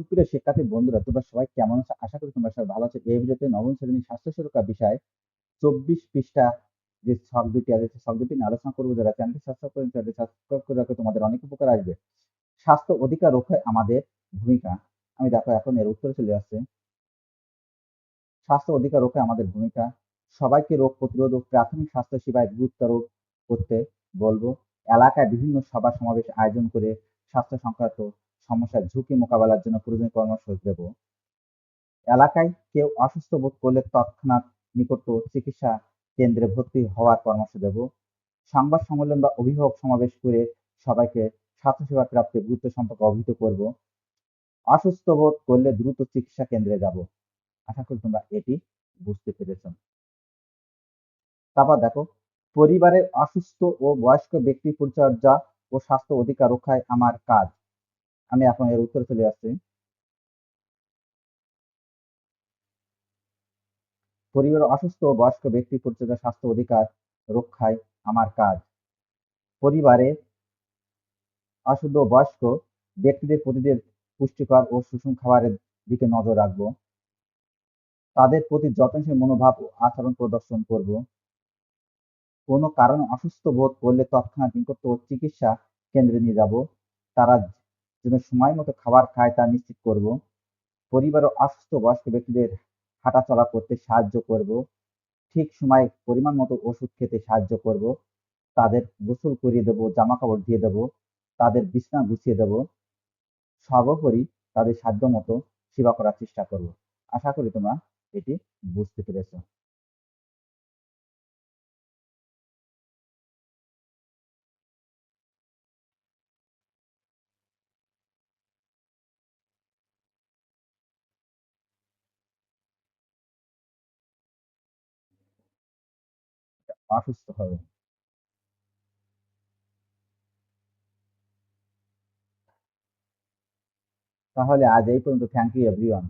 সুপ্রিয় শিক্ষার্থী বন্ধুরা, তোমরা সবাই কেমন আছো? আশা করি তোমরা সবাই ভালো আছো। এই ভিডিওতে নবম শ্রেণি স্বাস্থ্য সুরক্ষা বিষয় চব্বিশ পৃষ্ঠা যে শখ দুটি আছে শখ দুটি নিয়ে আলোচনা করব। যারা চ্যানেলটি সাবস্ক্রাইব করেন চ্যানেলটি সাবস্ক্রাইব করে রাখো, তোমাদের অনেক উপকার আসবে। স্বাস্থ্য অধিকার রক্ষায় আমাদের ভূমিকা। আমি দেখো এখন এর উত্তরে চলে আসছে স্বাস্থ্য অধিকার রক্ষায় আমাদের ভূমিকা। সবাইকে রোগ প্রতিরোধ ও প্রাথমিক স্বাস্থ্য সেবায় গুরুত্বারোপ করতে বলব। এলাকায় বিভিন্ন সভা সমাবেশ আয়োজন করে স্বাস্থ্য সংক্রান্ত সমস্যার ঝুঁকি মোকাবেলার জন্য প্রয়োজনীয় পরামর্শ দেব। এলাকায় কেউ অসুস্থ বোধ করলে তৎক্ষণাৎ নিকট চিকিৎসা কেন্দ্রে ভর্তি হওয়ার পরামর্শ দেব। সংবাদ সম্মেলন বা অভিভাবক সমাবেশ করে সবাইকে স্বাস্থ্যসেবা প্রাপ্তি গুরুত্ব সম্পর্কে অবহিত করব। অসুস্থ বোধ করলে দ্রুত চিকিৎসা কেন্দ্রে যাব। আশা করি তোমরা এটি বুঝতে পেরেছ। তারপর দেখো, পরিবারের অসুস্থ ও বয়স্ক ব্যক্তি পরিচর্যা ও স্বাস্থ্য অধিকার রক্ষায় আমার কাজ। আমি এখন এর উত্তরে চলে আসছি। পরিবারের অসুস্থ, বয়স্ক ব্যক্তি পরিচর্যা, স্বাস্থ্য অধিকার, রক্ষায় আমার কাজ। পরিবারে অশুদ্ধ, বয়স্ক ব্যক্তিদের প্রতিদের পুষ্টিকর ও সুষম খাবারের দিকে নজর রাখব। তাদের প্রতি যত্নশীল মনোভাব ও আচরণ প্রদর্শন করব। কোনো কারণে অসুস্থ বোধ করলে তৎক্ষণাৎ নিকট চিকিৎসা কেন্দ্রে নিয়ে যাব। তারা যেন সময় মতো খাবার খায় তা নিশ্চিত করব। পরিবারের অসুস্থ বয়স্ক ব্যক্তিদের হাঁটাচলা করতে সাহায্য করব। ঠিক সময় পরিমাণ মতো ওষুধ খেতে সাহায্য করব। তাদের গোসল করিয়ে দেবো জামা কাপড় দিয়ে দেবো, তাদের বিছনা গুছিয়ে দেবো। সর্বোপরি তাদের সাধ্য মতো সেবা করার চেষ্টা করব। আশা করি তোমরা এটি বুঝতে পেরেছ। অসুস্থ হবে। তাহলে আজ এই পর্যন্ত। Thank you everyone